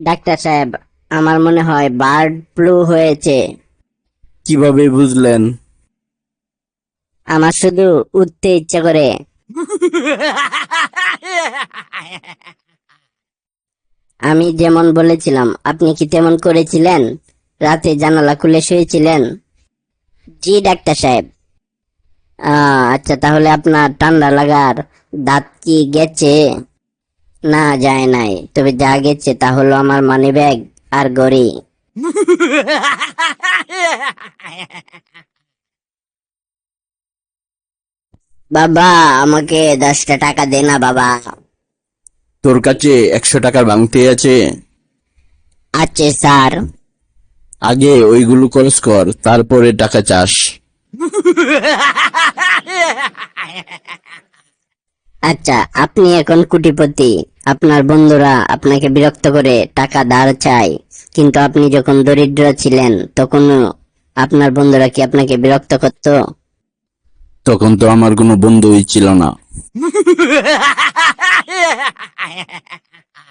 Doctor সাহেব আমার মনে হয় বার্ড ফ্লু হয়েছে। কীভাবে বুঝলেন? আমার শুধু উঠতে ইচ্ছা করে। আমি যেমন বলেছিলাম আপনি কি তেমন করেছিলেন? রাতে জানালা খুলে শুয়েছিলেন। জি ডাক্তার সাহেব। আচ্ছা তাহলে আপনার ঠান্ডা লাগার দাঁত কি গেছে? না যায় নাই। তবে যা গেছে তা হলো আমার মানি ব্যাগ আর গড়ি বাবা আমাকে দশটা টাকা দে না বাবা। তোর কাছে একশো টাকার ভাঙতে আছে? আছে স্যার। আগে ওইগুলো খরচ কর তারপরে টাকা চাস। আচ্ছা আপনি এখন কুটিপতি। আপনার বন্ধুরা আপনাকে বিরক্ত করে টাকা ধার চায়। কিন্তু আপনি যখন দরিদ্র ছিলেন তখন আপনার বন্ধুরা কি আপনাকে বিরক্ত করত? তখন তো আমার কোনো বন্ধুই ছিল না।